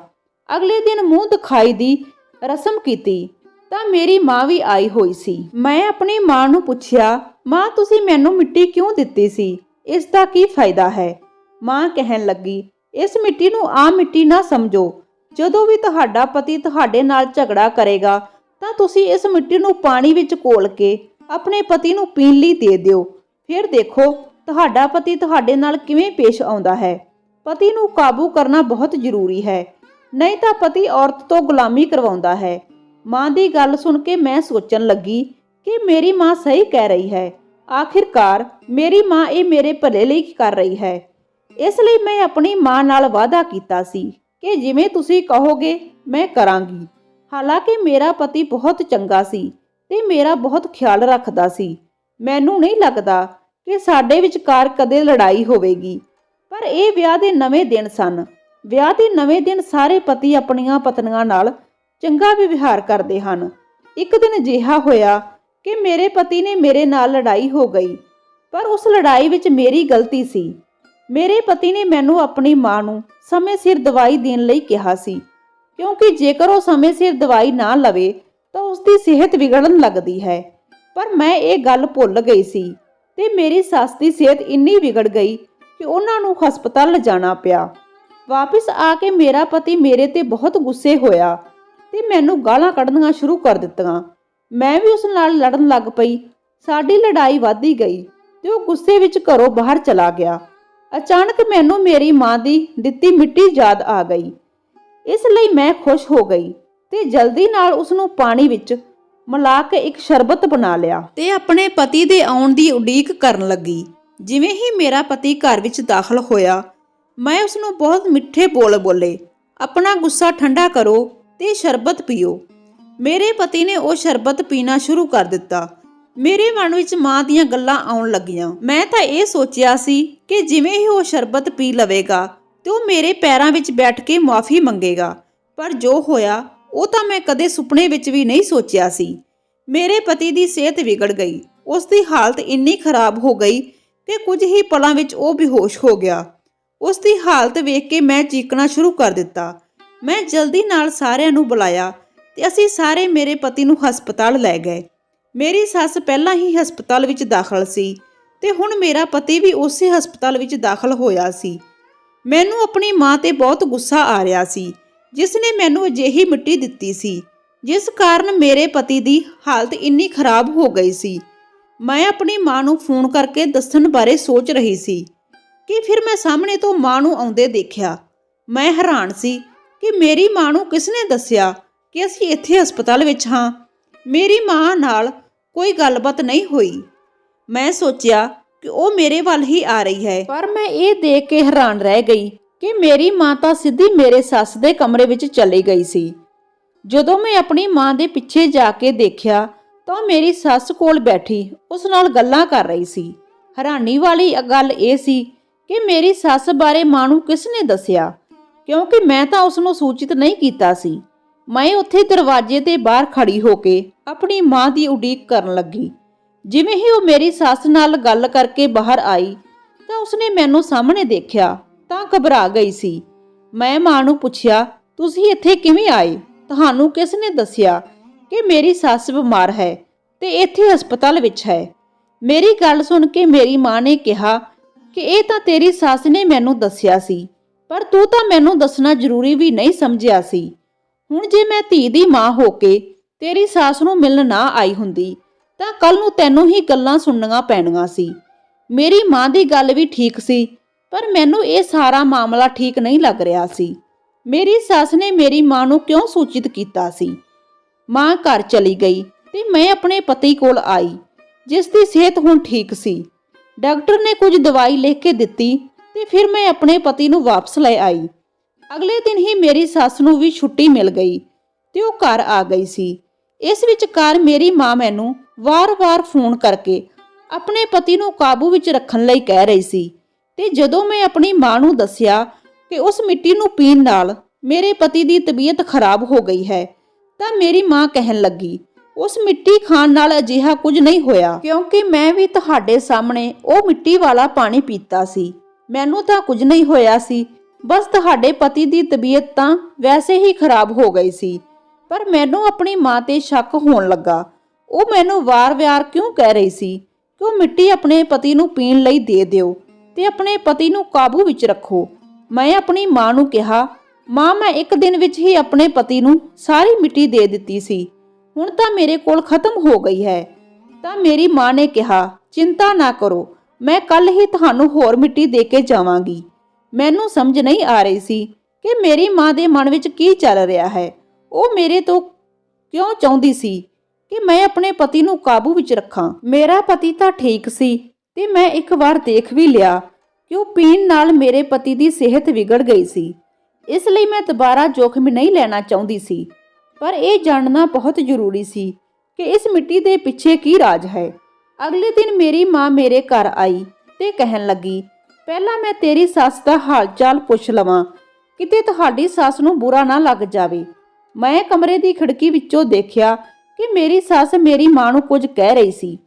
ਅਗਲੇ ਦਿਨ ਮੂੰਹ ਦਿਖਾਈ ਦੀ ਰਸਮ ਕੀਤੀ। ਤਾਂ ਮੇਰੀ ਮਾਂ ਵੀ ਆਈ ਹੋਈ ਸੀ। ਮੈਂ ਆਪਣੀ ਮਾਂ ਨੂੰ ਪੁੱਛਿਆ, ਮਾਂ, ਤੁਸੀਂ ਮੈਨੂੰ ਮਿੱਟੀ ਕਿਉਂ ਦਿੱਤੀ ਸੀ? ਇਸ ਦਾ ਕੀ ਫਾਇਦਾ ਹੈ? ਮਾਂ ਕਹਿਣ ਲੱਗੀ, ਇਸ ਮਿੱਟੀ ਨੂੰ ਆ ਮਿੱਟੀ ਨਾ ਸਮਝੋ। ਜਦੋਂ ਵੀ ਤੁਹਾਡਾ ਪਤੀ ਤੁਹਾਡੇ ਨਾਲ ਝਗੜਾ ਕਰੇਗਾ, ਤਾਂ ਤੁਸੀਂ ਇਸ ਮਿੱਟੀ ਨੂੰ ਪਾਣੀ ਵਿੱਚ ਘੋਲ ਕੇ ਆਪਣੇ ਪਤੀ ਨੂੰ ਪੀਣ ਲਈ ਦੇ ਦਿਓ। ਫਿਰ ਦੇਖੋ, ਤੁਹਾਡਾ ਪਤੀ ਤੁਹਾਡੇ ਨਾਲ ਕਿਵੇਂ ਪੇਸ਼ ਆਉਂਦਾ ਹੈ। ਪਤੀ ਨੂੰ ਕਾਬੂ ਕਰਨਾ ਬਹੁਤ ਜ਼ਰੂਰੀ ਹੈ। ਨਹੀਂ ਤਾਂ ਪਤੀ ਔਰਤ ਤੋਂ ਗੁਲਾਮੀ ਕਰਵਾਉਂਦਾ ਹੈ। ਮਾਂ ਦੀ ਗੱਲ ਸੁਣ ਕੇ ਮੈਂ ਸੋਚਣ ਲੱਗੀ ਕਿ ਮੇਰੀ ਮਾਂ ਸਹੀ ਕਹਿ ਰਹੀ ਹੈ। ਆਖਿਰਕਾਰ ਮੇਰੀ ਮਾਂ ਇਹ ਮੇਰੇ ਭਲੇ ਲਈ ਕਰ ਰਹੀ ਹੈ। ਇਸ ਲਈ ਮੈਂ ਆਪਣੀ ਮਾਂ ਨਾਲ ਵਾਅਦਾ ਕੀਤਾ ਸੀ ਕਿ ਜਿਵੇਂ ਤੁਸੀਂ ਕਹੋਗੇ, ਮੈਂ ਕਰਾਂਗੀ। ਹਾਲਾਂਕਿ ਮੇਰਾ ਪਤੀ ਬਹੁਤ ਚੰਗਾ ਸੀ ਤੇ ਮੇਰਾ ਬਹੁਤ ਖਿਆਲ ਰੱਖਦਾ ਸੀ। ਮੈਨੂੰ ਨਹੀਂ ਲੱਗਦਾ ਕਿ ਸਾਡੇ ਵਿਚਕਾਰ ਕਦੇ ਲੜਾਈ ਹੋਵੇਗੀ। ਪਰ ਇਹ ਵਿਆਹ ਦੇ ਨਵੇਂ ਦਿਨ ਸਨ। ਵਿਆਹ ਦੇ ਨਵੇਂ ਦਿਨ ਸਾਰੇ ਪਤੀ ਆਪਣੀਆਂ ਪਤਨੀਆਂ ਨਾਲ ਚੰਗਾ ਵਿਵਹਾਰ ਕਰਦੇ ਹਨ। ਇੱਕ ਦਿਨ ਅਜਿਹਾ ਹੋਇਆ ਕਿ ਮੇਰੇ ਪਤੀ ਨੇ ਮੇਰੇ ਨਾਲ ਲੜਾਈ ਹੋ ਗਈ, ਪਰ ਉਸ ਲੜਾਈ ਵਿੱਚ ਮੇਰੀ ਗਲਤੀ ਸੀ। ਮੇਰੇ ਪਤੀ ਨੇ ਮੈਨੂੰ ਆਪਣੀ ਮਾਂ ਨੂੰ ਸਮੇਂ ਸਿਰ ਦਵਾਈ ਦੇਣ ਲਈ ਕਿਹਾ ਸੀ, ਕਿਉਂਕਿ ਜੇਕਰ ਉਹ ਸਮੇਂ ਸਿਰ ਦਵਾਈ ਨਾ ਲਵੇ, ਤਾਂ ਉਸ ਦੀ ਸਿਹਤ ਵਿਗੜਨ ਲੱਗਦੀ ਹੈ। ਪਰ ਮੈਂ ਇਹ ਗੱਲ ਭੁੱਲ ਗਈ ਸੀ ਤੇ ਮੇਰੀ ਸੱਸ ਦੀ ਸਿਹਤ ਇੰਨੀ ਵਿਗੜ ਗਈ ਕਿ ਉਹਨਾਂ ਨੂੰ ਹਸਪਤਾਲ ਲਿਜਾਣਾ ਪਿਆ। ਵਾਪਸ ਆ ਕੇ ਮੇਰਾ ਪਤੀ ਮੇਰੇ ਤੇ ਬਹੁਤ ਗੁੱਸੇ ਹੋਇਆ ਤੇ ਮੈਨੂੰ ਗਾਲਾਂ ਕੱਢਣੀਆਂ ਸ਼ੁਰੂ ਕਰ ਦਿੱਤੀਆਂ। ਮੈਂ ਵੀ ਉਸ ਨਾਲ ਲੜਨ ਲੱਗ ਪਈ। ਸਾਡੀ ਲੜਾਈ ਵਧਦੀ ਗਈ ਤੇ ਉਹ ਗੁੱਸੇ ਵਿੱਚ ਘਰੋਂ ਬਾਹਰ ਚਲਾ ਗਿਆ। ਅਚਾਨਕ ਮੈਨੂੰ ਮੇਰੀ ਮਾਂ ਦੀ ਦਿੱਤੀ ਮਿੱਟੀ ਯਾਦ ਆ ਗਈ। ਇਸ ਲਈ ਮੈਂ ਖੁਸ਼ ਹੋ ਗਈ ਤੇ ਜਲਦੀ ਨਾਲ ਉਸ ਨੂੰ ਪਾਣੀ ਵਿੱਚ ਮਿਲਾ ਕੇ ਇੱਕ ਸ਼ਰਬਤ ਬਣਾ ਲਿਆ। ਤੇ ਆਪਣੇ ਪਤੀ ਦੇ ਆਉਣ ਦੀ ਉਡੀਕ ਕਰਨ ਲੱਗੀ। ਜਿਵੇਂ ਹੀ ਮੇਰਾ ਪਤੀ ਘਰ ਵਿੱਚ ਦਾਖਲ ਹੋਇਆ, ਮੈਂ ਉਸ ਨੂੰ ਬਹੁਤ ਮਿੱਠੇ ਬੋਲ ਬੋਲੇ, ਆਪਣਾ ਗੁੱਸਾ ਠੰਡਾ ਕਰੋ ਤੇ ਸ਼ਰਬਤ ਪੀਓ। ਮੇਰੇ ਪਤੀ ਨੇ ਉਹ ਸ਼ਰਬਤ ਪੀਣਾ ਸ਼ੁਰੂ ਕਰ ਦਿੱਤਾ। ਮੇਰੇ ਮਨ ਵਿੱਚ ਮਾਂ ਦੀਆਂ ਗੱਲਾਂ ਆਉਣ ਲੱਗੀਆਂ। ਮੈਂ ਤਾਂ ਇਹ ਸੋਚਿਆ ਸੀ ਕਿ ਜਿਵੇਂ ਹੀ ਉਹ ਸ਼ਰਬਤ ਪੀ ਲਵੇਗਾ ਤੇ ਉਹ ਮੇਰੇ ਪੈਰਾਂ ਵਿੱਚ ਬੈਠ ਕੇ ਮਾਫੀ ਮੰਗੇਗਾ। ਪਰ ਜੋ ਹੋਇਆ, ਉਹ ਤਾਂ ਮੈਂ ਕਦੇ ਸੁਪਨੇ ਵਿੱਚ ਵੀ ਨਹੀਂ ਸੋਚਿਆ ਸੀ। ਮੇਰੇ ਪਤੀ ਦੀ ਸਿਹਤ ਵਿਗੜ ਗਈ। ਉਸ ਦੀ ਹਾਲਤ ਇੰਨੀ ਖਰਾਬ ਹੋ ਗਈ ਕਿ ਕੁਝ ਹੀ ਪਲਾਂ ਵਿੱਚ ਉਹ ਬੇਹੋਸ਼ ਹੋ ਗਿਆ। ਉਸ ਦੀ ਹਾਲਤ ਵੇਖ ਕੇ ਮੈਂ ਚੀਕਣਾ ਸ਼ੁਰੂ ਕਰ ਦਿੱਤਾ। ਮੈਂ ਜਲਦੀ ਨਾਲ ਸਾਰਿਆਂ ਨੂੰ ਬੁਲਾਇਆ ਤੇ ਅਸੀਂ ਸਾਰੇ ਮੇਰੇ ਪਤੀ ਨੂੰ ਹਸਪਤਾਲ ਲੈ ਗਏ। ਮੇਰੀ ਸੱਸ ਪਹਿਲਾਂ ਹੀ ਹਸਪਤਾਲ ਵਿੱਚ ਦਾਖਲ ਸੀ ਤੇ ਹੁਣ ਮੇਰਾ ਪਤੀ ਵੀ ਉਸੇ ਹਸਪਤਾਲ ਵਿੱਚ ਦਾਖਲ ਹੋਇਆ ਸੀ। ਮੈਨੂੰ ਆਪਣੀ ਮਾਂ ਤੇ ਬਹੁਤ ਗੁੱਸਾ ਆ ਰਿਹਾ ਸੀ, ਜਿਸ ਨੇ ਮੈਨੂੰ ਅਜਿਹੀ ਮਿੱਟੀ ਦਿੱਤੀ ਸੀ, ਜਿਸ ਕਾਰਨ ਮੇਰੇ ਪਤੀ ਦੀ ਹਾਲਤ ਇੰਨੀ ਖਰਾਬ ਹੋ ਗਈ ਸੀ। ਮੈਂ ਆਪਣੀ ਮਾਂ ਨੂੰ ਫੋਨ ਕਰਕੇ ਦੱਸਣ ਬਾਰੇ ਸੋਚ ਰਹੀ ਸੀ ਕਿ ਫਿਰ ਮੈਂ ਸਾਹਮਣੇ ਤੋਂ ਮਾਂ ਨੂੰ ਆਉਂਦੇ ਦੇਖਿਆ। ਮੈਂ ਹੈਰਾਨ ਸੀ ਕਿ ਮੇਰੀ ਮਾਂ ਨੂੰ ਕਿਸਨੇ ਦੱਸਿਆ ਕਿ ਅਸੀਂ ਇੱਥੇ ਹਸਪਤਾਲ ਵਿੱਚ ਹਾਂ? ਮੇਰੀ ਮਾਂ ਨਾਲ ਕੋਈ ਗੱਲਬਾਤ ਨਹੀਂ ਹੋਈ। ਮੈਂ ਸੋਚਿਆ ਕਿ ਉਹ ਮੇਰੇ ਵੱਲ ਹੀ ਆ ਰਹੀ ਹੈ। ਪਰ ਮੈਂ ਇਹ ਦੇਖ ਕੇ ਹੈਰਾਨ ਰਹਿ ਗਈ ਕਿ ਮੇਰੀ ਮਾਂ ਤਾਂ ਸਿੱਧੀ ਮੇਰੇ ਸੱਸ ਦੇ ਕਮਰੇ ਵਿੱਚ ਚਲੀ ਗਈ ਸੀ। ਜਦੋਂ ਮੈਂ ਆਪਣੀ ਮਾਂ ਦੇ ਪਿੱਛੇ ਜਾ ਕੇ ਦੇਖਿਆ ਤਾਂ ਮੇਰੀ ਸੱਸ ਕੋਲ ਬੈਠੀ ਉਸ ਨਾਲ ਗੱਲਾਂ ਕਰ ਰਹੀ ਸੀ। ਹੈਰਾਨੀ ਵਾਲੀ ਗੱਲ ਇਹ ਸੀ ਕਿ ਮੇਰੀ ਸੱਸ ਬਾਰੇ ਮਾਂ ਨੂੰ ਕਿਸ ਨੇ ਦੱਸਿਆ? ਕਿਉਂਕਿ ਮੈਂ ਤਾਂ ਉਸ ਨੂੰ ਸੂਚਿਤ ਨਹੀਂ ਕੀਤਾ ਸੀ। ਮੈਂ ਉੱਥੇ ਦਰਵਾਜ਼ੇ ਤੇ ਬਾਹਰ ਖੜੀ ਹੋ ਕੇ ਆਪਣੀ ਮਾਂ ਦੀ ਉਡੀਕ ਕਰਨ ਲੱਗੀ। ਜਿਵੇਂ ਹੀ ਉਹ ਮੇਰੀ ਸੱਸ ਨਾਲ ਗੱਲ ਕਰਕੇ ਬਾਹਰ ਆਈ, ਤਾਂ ਉਸਨੇ ਮੈਨੂੰ ਸਾਹਮਣੇ ਦੇਖਿਆ, ਤਾਂ ਘਬਰਾ ਗਈ ਸੀ। ਮੈਂ ਮਾਂ ਨੂੰ ਪੁੱਛਿਆ, ਤੁਸੀਂ ਇੱਥੇ ਕਿਵੇਂ ਆਏ? ਤੁਹਾਨੂੰ ਕਿਸ ਨੇ ਦੱਸਿਆ ਕਿ ਮੇਰੀ ਸੱਸ ਬਿਮਾਰ ਹੈ ਤੇ ਇੱਥੇ ਹਸਪਤਾਲ ਵਿੱਚ ਹੈ? ਮੇਰੀ ਗੱਲ ਸੁਣ ਕੇ ਮੇਰੀ ਮਾਂ ਨੇ ਕਿਹਾ ਕਿ ਇਹ ਤਾਂ ਤੇਰੀ ਸੱਸ ਨੇ ਮੈਨੂੰ ਦੱਸਿਆ ਸੀ। ਪਰ ਤੂੰ ਤਾਂ ਮੈਨੂੰ ਦੱਸਣਾ ਜ਼ਰੂਰੀ ਵੀ ਨਹੀਂ ਸਮਝਿਆ ਸੀ। ਹੁਣ ਜੇ ਮੈਂ ਧੀ ਦੀ ਮਾਂ ਹੋ ਕੇ ਤੇਰੀ ਸੱਸ ਨੂੰ ਮਿਲਣ ਨਾ ਆਈ ਹੁੰਦੀ, ਤਾਂ ਕੱਲ ਨੂੰ ਤੈਨੂੰ ਹੀ ਗੱਲਾਂ ਸੁਣਨੀਆਂ ਪੈਣੀਆਂ ਸੀ। ਮੇਰੀ ਮਾਂ ਦੀ ਗੱਲ ਵੀ ਠੀਕ ਸੀ, ਪਰ ਮੈਨੂੰ ਇਹ ਸਾਰਾ ਮਾਮਲਾ ਠੀਕ ਨਹੀਂ ਲੱਗ ਰਿਹਾ ਸੀ। ਮੇਰੀ ਸੱਸ ਨੇ ਮੇਰੀ ਮਾਂ ਨੂੰ ਕਿਉਂ ਸੂਚਿਤ ਕੀਤਾ ਸੀ? ਮਾਂ ਘਰ ਚਲੀ ਗਈ ਤੇ ਮੈਂ ਆਪਣੇ ਪਤੀ ਕੋਲ ਆਈ, ਜਿਸ ਦੀ ਸਿਹਤ ਹੁਣ ਠੀਕ ਸੀ। ਡਾਕਟਰ ਨੇ ਕੁਝ ਦਵਾਈ ਲਿਖ ਕੇ ਦਿੱਤੀ ਤੇ ਫਿਰ ਮੈਂ ਆਪਣੇ ਪਤੀ ਨੂੰ ਵਾਪਸ ਲੈ ਆਈ। ਅਗਲੇ ਦਿਨ ਹੀ ਮੇਰੀ ਸੱਸ ਨੂੰ ਵੀ ਛੁੱਟੀ ਮਿਲ ਗਈ ਤੇ ਉਹ ਘਰ ਆ ਗਈ ਸੀ। ਇਸ ਵਿਚਕਾਰ ਮੇਰੀ ਮਾਂ ਮੈਨੂੰ ਵਾਰ-ਵਾਰ ਫੋਨ ਕਰਕੇ ਆਪਣੇ ਪਤੀ ਨੂੰ ਕਾਬੂ ਵਿੱਚ ਰੱਖਣ ਲਈ ਕਹਿ ਰਹੀ ਸੀ ਤੇ ਜਦੋਂ ਮੈਂ ਆਪਣੀ ਮਾਂ ਨੂੰ ਦੱਸਿਆ ਕਿ ਉਸ ਮਿੱਟੀ ਨੂੰ ਪੀਣ ਨਾਲ ਮੇਰੇ ਪਤੀ ਦੀ ਤਬੀਅਤ ਖਰਾਬ ਹੋ ਗਈ ਹੈ, ਤਾਂ ਮੇਰੀ ਮਾਂ ਕਹਿਣ ਲੱਗੀ, ਉਸ ਮਿੱਟੀ ਖਾਣ ਨਾਲ ਅਜਿਹਾ ਕੁਝ ਨਹੀਂ ਹੋਇਆ। ਕਿਉਂਕਿ ਮੈਂ ਵੀ ਤੁਹਾਡੇ ਸਾਹਮਣੇ ਉਹ ਮਿੱਟੀ ਵਾਲਾ ਪਾਣੀ ਪੀਤਾ ਸੀ। ਮੈਨੂੰ ਤਾਂ ਕੁਝ ਨਹੀਂ ਹੋਇਆ ਸੀ। ਬਸ ਤੁਹਾਡੇ ਪਤੀ ਦੀ ਤਬੀਅਤ ਤਾਂ ਵੈਸੇ ਹੀ ਖਰਾਬ ਹੋ ਗਈ ਸੀ। ਪਰ ਮੈਨੂੰ ਆਪਣੀ ਮਾਂ ਤੇ ਸ਼ੱਕ ਹੋਣ ਲੱਗਾ। ਉਹ ਮੈਨੂੰ ਵਾਰ-ਵਾਰ ਕਿਉਂ ਕਹਿ ਰਹੀ ਸੀ? ਕਿ ਉਹ ਮਿੱਟੀ ਆਪਣੇ ਪਤੀ ਨੂੰ ਪੀਣ ਲਈ ਦੇ ਦਿਓ ਤੇ ਆਪਣੇ ਪਤੀ ਨੂੰ ਕਾਬੂ ਵਿੱਚ ਰੱਖੋ? ਮੈਂ ਆਪਣੀ ਮਾਂ ਨੂੰ ਕਿਹਾ, ਮਾਂ, ਮੈਂ ਇੱਕ ਦਿਨ ਵਿੱਚ ਹੀ ਆਪਣੇ ਪਤੀ ਨੂੰ ਸਾਰੀ ਮਿੱਟੀ ਦੇ ਦਿੱਤੀ ਸੀ। ਹੁਣ ਤਾਂ ਮੇਰੇ ਕੋਲ ਖਤਮ ਹੋ ਗਈ ਹੈ। ਤਾਂ ਮੇਰੀ ਮਾਂ ਨੇ ਕਿਹਾ, ਚਿੰਤਾ ਨਾ ਕਰੋ। ਮੈਂ ਕੱਲ ਹੀ ਤੁਹਾਨੂੰ ਹੋਰ ਮਿੱਟੀ ਦੇ ਕੇ ਜਾਵਾਂਗੀ। ਮੈਨੂੰ ਸਮਝ ਨਹੀਂ ਆ ਰਹੀ ਸੀ ਕਿ ਮੇਰੀ ਮਾਂ ਦੇ ਮਨ ਵਿੱਚ ਕੀ ਚੱਲ ਰਿਹਾ ਹੈ। ਉਹ ਮੇਰੇ ਤੋਂ ਕਿਉਂ ਚਾਹੁੰਦੀ ਸੀ ਕਿ ਮੈਂ ਆਪਣੇ ਪਤੀ ਨੂੰ ਕਾਬੂ ਵਿੱਚ ਰੱਖਾਂ? ਮੇਰਾ ਪਤੀ ਤਾਂ ਠੀਕ ਸੀ ਤੇ ਮੈਂ ਇੱਕ ਵਾਰ ਦੇਖ ਵੀ ਲਿਆ ਕਿ ਉਹ ਪੀਣ ਨਾਲ ਮੇਰੇ ਪਤੀ ਦੀ ਸਿਹਤ ਵਿਗੜ ਗਈ ਸੀ। ਇਸ ਲਈ ਮੈਂ ਦੁਬਾਰਾ ਜੋਖਮ ਨਹੀਂ ਲੈਣਾ ਚਾਹੁੰਦੀ ਸੀ। ਪਰ ਇਹ ਜਾਣਨਾ ਬਹੁਤ ਜ਼ਰੂਰੀ ਸੀ ਕਿ ਇਸ ਮਿੱਟੀ ਦੇ ਪਿੱਛੇ ਕੀ ਰਾਜ ਹੈ। ਅਗਲੇ ਦਿਨ ਮੇਰੀ ਮਾਂ ਮੇਰੇ ਘਰ ਆਈ ਤੇ ਕਹਿਣ ਲੱਗੀ, ਪਹਿਲਾਂ ਮੈਂ ਤੇਰੀ ਸੱਸ ਦਾ ਹਾਲ ਚਾਲ ਪੁੱਛ ਲਵਾਂ। ਕਿਤੇ ਤੁਹਾਡੀ ਸੱਸ ਨੂੰ ਬੁਰਾ ਨਾ ਲੱਗ ਜਾਵੇ। ਮੈਂ ਕਮਰੇ ਦੀ ਖਿੜਕੀ ਵਿੱਚੋਂ ਦੇਖਿਆ ਕਿ ਮੇਰੀ ਸੱਸ ਮੇਰੀ ਮਾਂ ਨੂੰ ਕੁਝ ਕਹਿ ਰਹੀ ਸੀ।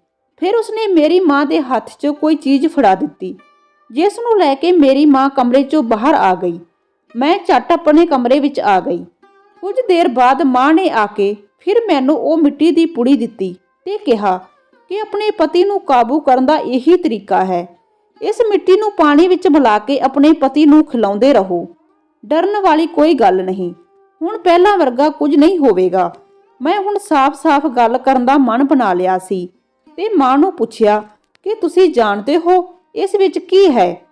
ਫਿਰ ਉਸਨੇ ਮੇਰੀ ਮਾਂ ਦੇ ਹੱਥ 'ਚ ਕੋਈ ਚੀਜ਼ ਫੜਾ ਦਿੱਤੀ, ਜਿਸ ਨੂੰ ਲੈ ਕੇ ਮੇਰੀ ਮਾਂ ਕਮਰੇ 'ਚੋਂ ਬਾਹਰ ਆ ਗਈ। ਮੈਂ ਝੱਟ ਆਪਣੇ ਕਮਰੇ ਵਿੱਚ ਆ ਗਈ। ਕੁਝ ਦੇਰ ਬਾਅਦ ਮਾਂ ਨੇ ਆ ਕੇ ਫਿਰ ਮੈਨੂੰ ਉਹ ਮਿੱਟੀ ਦੀ ਪੁੜੀ ਦਿੱਤੀ ਤੇ ਕਿਹਾ ਕਿ ਆਪਣੇ ਪਤੀ ਨੂੰ ਕਾਬੂ ਕਰਨ ਦਾ ਇਹੀ ਤਰੀਕਾ ਹੈ। ਇਸ ਮਿੱਟੀ ਨੂੰ ਪਾਣੀ ਵਿੱਚ ਮਿਲਾ ਕੇ ਆਪਣੇ ਪਤੀ ਨੂੰ ਖਿਲਾਉਂਦੇ ਰਹੋ। ਡਰਨ ਵਾਲੀ ਕੋਈ ਗੱਲ ਨਹੀਂ। ਹੁਣ ਪਹਿਲਾਂ ਵਰਗਾ ਕੁਝ ਨਹੀਂ ਹੋਵੇਗਾ। ਮੈਂ ਹੁਣ ਸਾਫ਼-ਸਾਫ਼ ਗੱਲ ਕਰਨ ਦਾ ਮਨ ਬਣਾ ਲਿਆ ਸੀ ਤੇ ਮਾਂ ਨੂੰ ਪੁੱਛਿਆ, ਕਿ ਤੁਸੀਂ ਜਾਣਦੇ ਹੋ ਇਸ ਵਿੱਚ ਕੀ ਹੈ?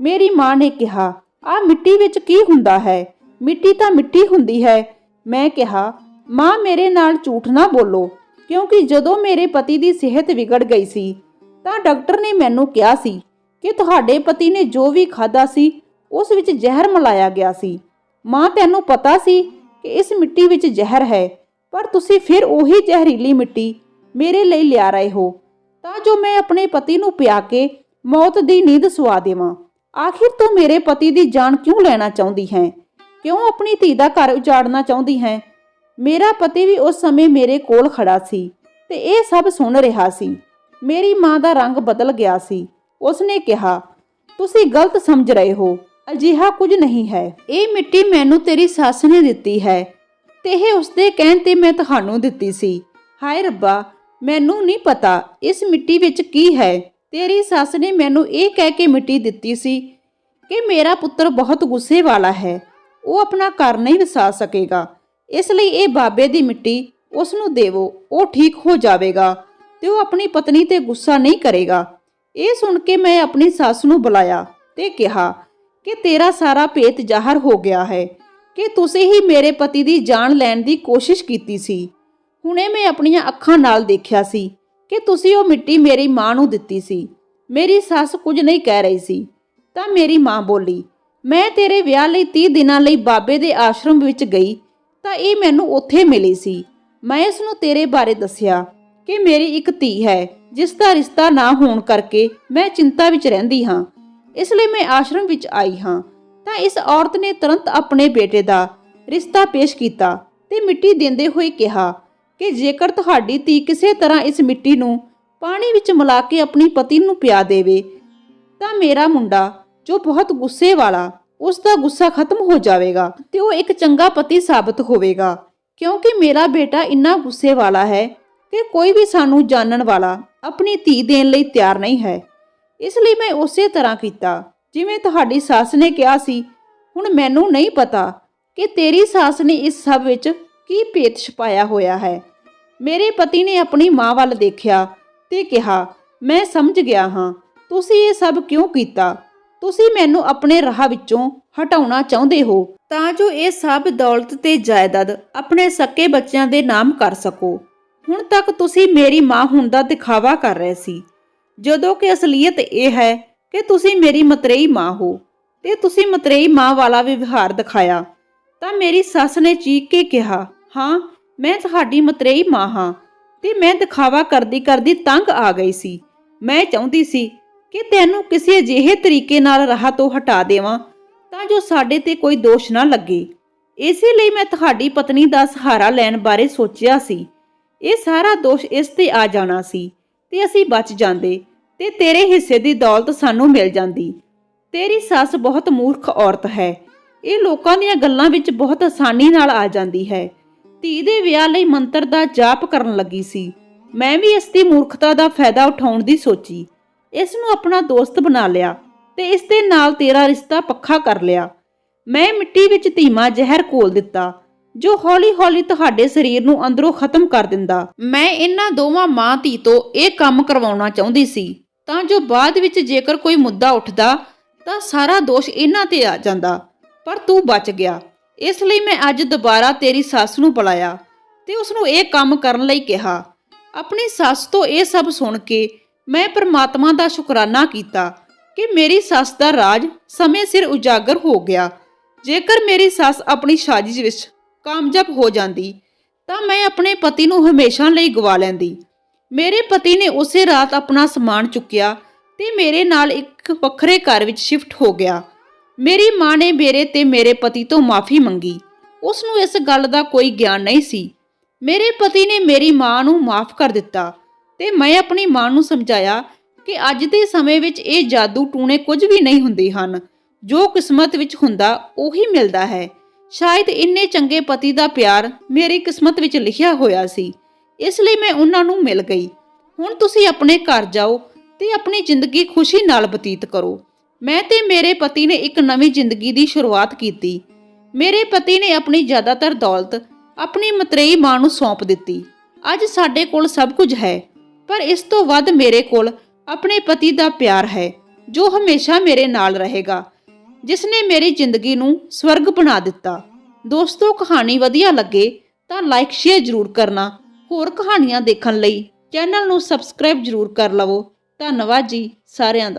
ਮੇਰੀ ਮਾਂ ਨੇ ਕਿਹਾ, ਆ ਮਿੱਟੀ ਵਿੱਚ ਕੀ ਹੁੰਦਾ ਹੈ? ਮਿੱਟੀ ਤਾਂ ਮਿੱਟੀ ਹੁੰਦੀ ਹੈ। ਮੈਂ ਕਿਹਾ, ਮਾਂ, ਮੇਰੇ ਨਾਲ ਝੂਠ ਨਾ ਬੋਲੋ। ਕਿਉਂਕਿ ਜਦੋਂ ਮੇਰੇ ਪਤੀ ਦੀ ਸਿਹਤ ਵਿਗੜ ਗਈ ਸੀ, ਤਾਂ ਡਾਕਟਰ ਨੇ ਮੈਨੂੰ ਕਿਹਾ ਸੀ ਕਿ ਤੁਹਾਡੇ ਪਤੀ ਨੇ ਜੋ ਵੀ ਖਾਦਾ ਸੀ, ਉਸ ਵਿੱਚ ਜ਼ਹਿਰ ਮਿਲਾਇਆ ਗਿਆ ਸੀ। ਮਾਂ, ਤੈਨੂੰ ਪਤਾ ਸੀ ਕਿ ਇਸ ਮਿੱਟੀ ਵਿੱਚ ਜ਼ਹਿਰ ਹੈ, ਪਰ ਤੁਸੀਂ ਫਿਰ ਉਹੀ ਜ਼ਹਿਰੀਲੀ ਮਿੱਟੀ ਮੇਰੇ ਲਈ ਲਿਆ ਰਹੇ ਹੋ। ਤਾਂ ਜੋ ਮੈਂ ਆਪਣੇ ਪਤੀ ਨੂੰ ਪਿਆ ਕੇ ਮੌਤ ਦੀ ਨੀਂਦ ਸੁਆ ਦੇਵਾਂ। ਆਖਿਰ ਤੂੰ ਮੇਰੇ ਪਤੀ ਦੀ ਜਾਨ ਕਿਉਂ ਲੈਣਾ ਚਾਹੁੰਦੀ ਹੈ? ਕਿਉਂ ਆਪਣੀ ਧੀ ਦਾ ਘਰ ਉਜਾੜਨਾ ਚਾਹੁੰਦੀ ਹੈ? ਮੇਰਾ ਪਤੀ ਵੀ ਉਸ ਸਮੇਂ ਮੇਰੇ ਕੋਲ ਖੜਾ ਸੀ ਤੇ ਇਹ ਸਭ ਸੁਣ ਰਿਹਾ ਸੀ। ਮੇਰੀ ਮਾਂ ਦਾ ਰੰਗ ਬਦਲ ਗਿਆ ਸੀ। ਉਸਨੇ ਕਿਹਾ, ਤੁਸੀਂ ਗਲਤ ਸਮਝ ਰਹੇ ਹੋ। ਅਜਿਹਾ ਕੁਝ ਨਹੀਂ ਹੈ। ਇਹ ਮਿੱਟੀ ਮੈਨੂੰ ਤੇਰੀ ਸੱਸ ਨੇ ਦਿੱਤੀ ਹੈ ਤੇ ਇਹ ਉਸਦੇ ਕਹਿਣ ਤੇ ਮੈਂ ਤੁਹਾਨੂੰ ਦਿੱਤੀ ਸੀ। ਹਾਏ ਰੱਬਾ, ਮੈਨੂੰ ਨਹੀਂ ਪਤਾ ਇਸ ਮਿੱਟੀ ਵਿੱਚ ਕੀ ਹੈ। ਤੇਰੀ ਸੱਸ ਨੇ ਮੈਨੂੰ ਇਹ ਕਹਿ ਕੇ ਮਿੱਟੀ ਦਿੱਤੀ ਸੀ ਕਿ ਮੇਰਾ ਪੁੱਤਰ ਬਹੁਤ ਗੁੱਸੇ ਵਾਲਾ ਹੈ। ਉਹ ਆਪਣਾ ਘਰ ਨਹੀਂ ਵਸਾ ਸਕੇਗਾ। ਇਸ ਲਈ ਇਹ ਬਾਬੇ ਦੀ ਮਿੱਟੀ ਉਸ ਨੂੰ ਦੇਵੋ, ਉਹ ਠੀਕ ਹੋ ਜਾਵੇਗਾ ਤੇ ਉਹ ਆਪਣੀ ਪਤਨੀ ਤੇ ਗੁੱਸਾ ਨਹੀਂ ਕਰੇਗਾ। ਇਹ ਸੁਣ ਕੇ ਮੈਂ ਆਪਣੀ ਸੱਸ ਨੂੰ ਬੁਲਾਇਆ ਤੇ ਕਿਹਾ ਕਿ ਤੇਰਾ ਸਾਰਾ ਭੇਤ ਜ਼ਾਹਰ ਹੋ ਗਿਆ ਹੈ ਕਿ ਤੁਸੀਂ ਹੀ ਮੇਰੇ ਪਤੀ ਦੀ ਜਾਨ ਲੈਣ ਦੀ ਕੋਸ਼ਿਸ਼ ਕੀਤੀ ਸੀ। ਹੁਣੇ ਮੈਂ ਆਪਣੀਆਂ ਅੱਖਾਂ ਨਾਲ ਦੇਖਿਆ ਸੀ ਕਿ ਤੁਸੀਂ ਉਹ ਮਿੱਟੀ ਮੇਰੀ ਮਾਂ ਨੂੰ ਦਿੱਤੀ ਸੀ। ਮੇਰੀ ਸੱਸ ਕੁਝ ਨਹੀਂ ਕਹਿ ਰਹੀ ਸੀ। ਤਾਂ ਮੇਰੀ ਮਾਂ ਬੋਲੀ, ਮੈਂ ਤੇਰੇ ਵਿਆਹ ਲਈ 30 ਦਿਨਾਂ ਲਈ ਬਾਬੇ ਦੇ ਆਸ਼ਰਮ ਵਿੱਚ ਗਈ ਤਾਂ ਇਹ ਮੈਨੂੰ ਉੱਥੇ ਮਿਲੀ ਸੀ। ਮੈਂ ਇਸ ਨੂੰ ਤੇਰੇ ਬਾਰੇ ਦੱਸਿਆ ਕਿ ਮੇਰੀ ਇੱਕ ਧੀ ਹੈ, ਜਿਸ ਦਾ ਰਿਸ਼ਤਾ ਨਾ ਹੋਣ ਕਰਕੇ ਮੈਂ ਚਿੰਤਾ ਵਿੱਚ ਰਹਿੰਦੀ ਹਾਂ। ਇਸ ਲਈ ਮੈਂ ਆਸ਼ਰਮ ਵਿੱਚ ਆਈ ਹਾਂ। ਤਾਂ ਇਸ ਔਰਤ ਨੇ ਤੁਰੰਤ ਆਪਣੇ ਬੇਟੇ ਦਾ ਰਿਸ਼ਤਾ ਪੇਸ਼ ਕੀਤਾ ਤੇ ਮਿੱਟੀ ਦਿੰਦੇ ਹੋਏ ਕਿਹਾ ਕਿ ਜੇਕਰ ਤੁਹਾਡੀ ਧੀ ਕਿਸੇ ਤਰ੍ਹਾਂ ਇਸ ਮਿੱਟੀ ਨੂੰ ਪਾਣੀ ਵਿੱਚ ਮਿਲਾ ਕੇ ਆਪਣੀ ਪਤੀ ਨੂੰ ਪਿਆ ਦੇਵੇ, ਤਾਂ ਮੇਰਾ ਮੁੰਡਾ, ਜੋ ਬਹੁਤ ਗੁੱਸੇ ਵਾਲਾ ਉਸ ਦਾ ਗੁੱਸਾ ਖਤਮ ਹੋ ਜਾਵੇਗਾ ਤੇ ਉਹ ਇੱਕ ਚੰਗਾ ਪਤੀ ਸਾਬਤ ਹੋਵੇਗਾ। ਕਿਉਂਕਿ ਮੇਰਾ ਬੇਟਾ ਇੰਨਾ ਗੁੱਸੇ ਵਾਲਾ ਹੈ ਕਿ ਕੋਈ ਵੀ ਸਾਨੂੰ ਜਾਣਨ ਵਾਲਾ ਆਪਣੀ ਧੀ ਦੇਣ ਲਈ ਤਿਆਰ ਨਹੀਂ ਹੈ। ਇਸ ਲਈ ਮੈਂ ਉਸੇ ਤਰ੍ਹਾਂ ਕੀਤਾ। ਜਿਵੇਂ ਤੁਹਾਡੀ ਸੱਸ ਨੇ ਕਿਹਾ ਸੀ, ਹੁਣ ਮੈਨੂੰ ਨਹੀਂ ਪਤਾ ਕਿ ਤੇਰੀ ਸੱਸ ਨੇ ਇਸ ਸਭ ਵਿੱਚ ਕੀ ਭੇਤ ਛਪਾਇਆ ਹੋਇਆ ਹੈ। ਮੇਰੇ ਪਤੀ ਨੇ ਆਪਣੀ ਮਾਂ ਵੱਲ ਦੇਖਿਆ ਤੇ ਕਿਹਾ, ਮੈਂ ਸਮਝ ਗਿਆ ਹਾਂ। ਤੁਸੀਂ ਇਹ ਸਭ ਕਿਉਂ ਕੀਤਾ? ਤੁਸੀਂ ਮੈਨੂੰ ਆਪਣੇ ਰਾਹ ਵਿੱਚੋਂ ਹਟਾਉਣਾ ਚਾਹੁੰਦੇ ਹੋ, ਤਾਂ ਜੋ ਇਹ ਸਭ ਦੌਲਤ ਤੇ ਜਾਇਦਾਦ ਆਪਣੇ ਸੱਕੇ ਬੱਚਿਆਂ ਦੇ ਨਾਮ ਕਰ ਸਕੋ। ਹੁਣ ਤੱਕ ਤੁਸੀਂ ਮੇਰੀ ਮਾਂ ਹੋਣ ਦਾ ਦਿਖਾਵਾ ਕਰ ਰਹੇ ਸੀ। ਜਦੋਂ ਕਿ ਅਸਲੀਅਤ ਇਹ ਹੈ ਕਿ ਤੁਸੀਂ ਮੇਰੀ ਮਤਰੇਈ ਮਾਂ ਹੋ ਤੇ ਤੁਸੀਂ ਮਤਰੇਈ ਮਾਂ ਵਾਲਾ ਵਿਵਹਾਰ ਦਿਖਾਇਆ। ਤਾਂ ਮੇਰੀ ਸੱਸ ਨੇ ਚੀਕ ਕੇ ਕਿਹਾ, ਹਾਂ, ਮੈਂ ਤੁਹਾਡੀ ਮਤਰੇਈ ਮਾਂ ਹਾਂ ਤੇ ਮੈਂ ਦਿਖਾਵਾ ਕਰਦੀ ਕਰਦੀ ਤੰਗ ਆ ਗਈ ਸੀ। ਮੈਂ ਚਾਹੁੰਦੀ ਸੀ ਕਿ ਤੈਨੂੰ ਕਿਸੇ ਅਜਿਹੇ ਤਰੀਕੇ ਨਾਲ ਰਾਹ ਤੋਂ ਹਟਾ ਦੇਵਾਂ ਤਾਂ ਜੋ ਸਾਡੇ ਤੇ ਕੋਈ ਦੋਸ਼ ਨਾ ਲੱਗੇ। ਇਸੇ ਲਈ ਮੈਂ ਤੁਹਾਡੀ ਪਤਨੀ ਦਾ ਸਹਾਰਾ ਲੈਣ ਬਾਰੇ ਸੋਚਿਆ ਸੀ। ਇਹ ਸਾਰਾ ਦੋਸ਼ ਇਸ ਤੇ ਆ ਜਾਣਾ ਸੀ ਤੇ ਅਸੀਂ ਬਚ ਜਾਂਦੇ ਤੇ ਤੇਰੇ ਹਿੱਸੇ ਦੀ ਦੌਲਤ ਸਾਨੂੰ ਮਿਲ ਜਾਂਦੀ। ਤੇਰੀ ਸੱਸ ਬਹੁਤ ਮੂਰਖ ਔਰਤ ਹੈ। ਇਹ ਲੋਕਾਂ ਦੀਆਂ ਗੱਲਾਂ ਵਿੱਚ ਬਹੁਤ ਆਸਾਨੀ ਨਾਲ ਆ ਜਾਂਦੀ ਹੈ। ਧੀ ਦੇ ਵਿਆਹ ਲਈ ਮੰਤਰ ਦਾ ਜਾਪ ਕਰਨ ਲੱਗੀ ਸੀ। ਮੈਂ ਵੀ ਇਸ ਦੀ ਮੂਰਖਤਾ ਦਾ ਫਾਇਦਾ ਉਠਾਉਣ ਦੀ ਸੋਚੀ। ਇਸ ਨੂੰ ਆਪਣਾ ਦੋਸਤ ਬਣਾ ਲਿਆ ਤੇ ਇਸ ਦੇ ਨਾਲ ਤੇਰਾ ਰਿਸ਼ਤਾ ਪੱਕਾ ਕਰ ਲਿਆ। ਮੈਂ ਮਿੱਟੀ ਵਿੱਚ ਧੀਮਾ ਜ਼ਹਿਰ ਘੋਲ ਦਿੱਤਾ, ਜੋ ਹੌਲੀ-ਹੌਲੀ ਤੁਹਾਡੇ ਸਰੀਰ ਨੂੰ ਅੰਦਰੋਂ ਖਤਮ ਕਰ ਦਿੰਦਾ। ਮੈਂ ਇਹਨਾਂ ਦੋਵਾਂ ਮਾਂ ਧੀ ਤੋਂ ਇਹ ਕੰਮ ਕਰਵਾਉਣਾ ਚਾਹੁੰਦੀ ਸੀ, ਤਾਂ ਜੋ ਬਾਅਦ ਵਿੱਚ ਜੇਕਰ ਕੋਈ ਮੁੱਦਾ ਉੱਠਦਾ, ਤਾਂ ਸਾਰਾ ਦੋਸ਼ ਇਹਨਾਂ ਤੇ ਆ ਜਾਂਦਾ। ਪਰ ਤੂੰ ਬਚ ਗਿਆ। ਇਸ ਲਈ ਮੈਂ ਅੱਜ ਦੁਬਾਰਾ ਤੇਰੀ ਸੱਸ ਨੂੰ ਬੁਲਾਇਆ ਤੇ ਉਸ ਨੂੰ ਇਹ ਕੰਮ ਕਰਨ ਲਈ ਕਿਹਾ। ਆਪਣੀ ਸੱਸ ਤੋਂ ਇਹ ਸਭ ਸੁਣ ਕੇ ਮੈਂ ਪਰਮਾਤਮਾ ਦਾ ਸ਼ੁਕਰਾਨਾ ਕੀਤਾ ਕਿ ਮੇਰੀ ਸੱਸ ਦਾ ਰਾਜ ਸਮੇਂ ਸਿਰ ਉਜਾਗਰ ਹੋ ਗਿਆ। ਜੇਕਰ ਮੇਰੀ ਸੱਸ ਆਪਣੀ ਸਾਜ਼ਿਸ਼ ਵਿੱਚ ਕਾਮਯਾਬ ਹੋ ਜਾਂਦੀ, ਤਾਂ ਮੈਂ ਆਪਣੇ ਪਤੀ ਨੂੰ ਹਮੇਸ਼ਾ ਲਈ ਗਵਾ ਲੈਂਦੀ। ਮੇਰੇ ਪਤੀ ਨੇ ਉਸੇ ਰਾਤ ਆਪਣਾ ਸਮਾਨ ਚੁੱਕਿਆ ਤੇ ਮੇਰੇ ਨਾਲ ਇੱਕ ਵੱਖਰੇ ਘਰ ਵਿੱਚ ਸ਼ਿਫਟ ਹੋ ਗਿਆ। ਮੇਰੀ ਮਾਂ ਨੇ ਮੇਰੇ ਤੇ ਮੇਰੇ ਪਤੀ ਤੋਂ ਮਾਫੀ ਮੰਗੀ। ਉਸ ਨੂੰ ਇਸ ਗੱਲ ਦਾ ਕੋਈ ਗਿਆਨ ਨਹੀਂ ਸੀ। ਮੇਰੇ ਪਤੀ ਨੇ ਮੇਰੀ ਮਾਂ ਨੂੰ ਮਾਫ ਕਰ ਦਿੱਤਾ। ਤੇ ਮੈਂ ਆਪਣੀ ਮਾਂ ਨੂੰ ਸਮਝਾਇਆ ਕਿ ਅੱਜ ਦੇ ਸਮੇਂ ਵਿੱਚ ਇਹ ਜਾਦੂ ਟੂਣੇ ਕੁਝ ਵੀ ਨਹੀਂ ਹੁੰਦੇ ਹਨ। ਜੋ ਕਿਸਮਤ ਵਿੱਚ ਹੁੰਦਾ, ਉਹੀ ਮਿਲਦਾ ਹੈ। ਸ਼ਾਇਦ ਇੰਨੇ ਚੰਗੇ ਪਤੀ ਦਾ ਪਿਆਰ ਮੇਰੀ ਕਿਸਮਤ ਵਿੱਚ ਲਿਖਿਆ ਹੋਇਆ ਸੀ। ਇਸ ਲਈ ਮੈਂ ਉਹਨਾਂ ਨੂੰ ਮਿਲ ਗਈ। ਹੁਣ ਤੁਸੀਂ ਆਪਣੇ ਘਰ ਜਾਓ ਤੇ ਆਪਣੀ ਜ਼ਿੰਦਗੀ ਖੁਸ਼ੀ ਨਾਲ ਬਤੀਤ ਕਰੋ। ਮੈਂ ਤੇ ਮੇਰੇ ਪਤੀ ਨੇ ਇੱਕ ਨਵੀਂ ਜ਼ਿੰਦਗੀ ਦੀ ਸ਼ੁਰੂਆਤ ਕੀਤੀ। ਮੇਰੇ ਪਤੀ ਨੇ ਆਪਣੀ ਜ਼ਿਆਦਾਤਰ ਦੌਲਤ ਆਪਣੀ ਮਤਰੇਈ ਮਾਂ ਨੂੰ ਸੌਂਪ ਦਿੱਤੀ। ਅੱਜ ਸਾਡੇ ਕੋਲ ਸਭ ਕੁਝ ਹੈ। ਪਰ ਇਸ ਤੋਂ ਵੱਧ ਮੇਰੇ ਕੋਲ ਆਪਣੇ ਪਤੀ ਦਾ ਪਿਆਰ ਹੈ, ਜੋ ਹਮੇਸ਼ਾ ਮੇਰੇ ਨਾਲ ਰਹੇਗਾ ਜਿਸ ਨੇ ਮੇਰੀ ਜ਼ਿੰਦਗੀ ਨੂੰ ਸਵਰਗ ਬਣਾ ਦਿੱਤਾ। ਦੋਸਤੋ, ਕਹਾਣੀ ਵਧੀਆ ਲੱਗੇ ਤਾਂ ਲਾਈਕ ਸ਼ੇਅਰ ਜ਼ਰੂਰ ਕਰਨਾ। ਹੋਰ ਕਹਾਣੀਆਂ ਦੇਖਣ ਲਈ ਚੈਨਲ ਨੂੰ ਸਬਸਕ੍ਰਾਈਬ ਜ਼ਰੂਰ ਕਰ ਲਵੋ। ਧੰਨਵਾਦ ਜੀ ਸਾਰਿਆਂ ਦਾ।